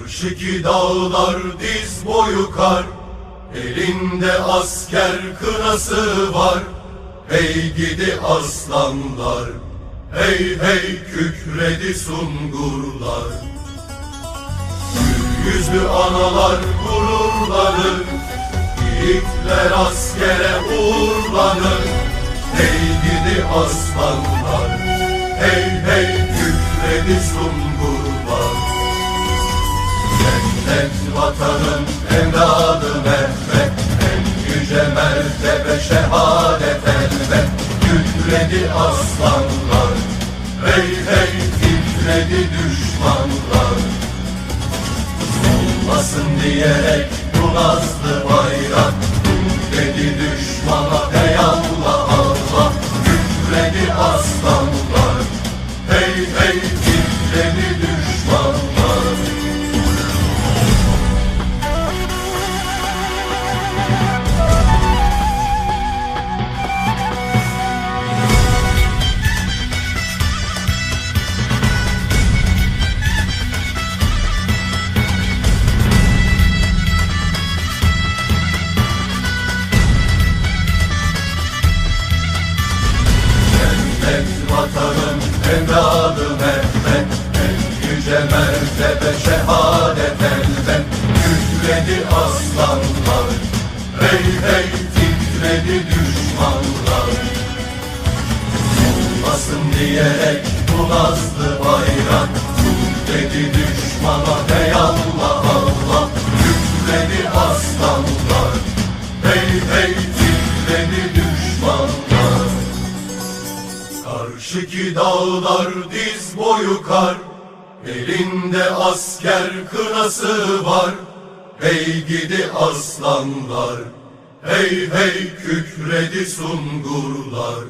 Karşıki dağlar diz boyu kar Elinde asker kınası var. Hey gidi aslanlar Hey hey kükredi sungurlar. Gül yüzlü analar gururlanır Yiğitler askere uğurlanır. Hey gidi aslanlar Hey hey kükredi sungurlar Cennet vatanın evladı Mehmet En yüce mertebe şehadet elbet. Kükredi aslanlar Hey hey titredi düşmanlar. Olmasın diyerek bu nazlı bayrak. Dedi düşmana hey Allah Allah. Kükredi aslanlar Hey hey titredi düşmanlar evladı Mehmet En yüce mertebe şehadet elbet Kükredi aslanlar Hey hey titredi düşmanlar. Olmasın diyerek bu nazlı bayrak. Dedi düşmana hey Allah Allah. Kükredi aslanlar Hey hey Karşıki dağlar diz boyu kar. Elinde asker kınası var. Hey gidi aslanlar Hey hey kükredi sungurlar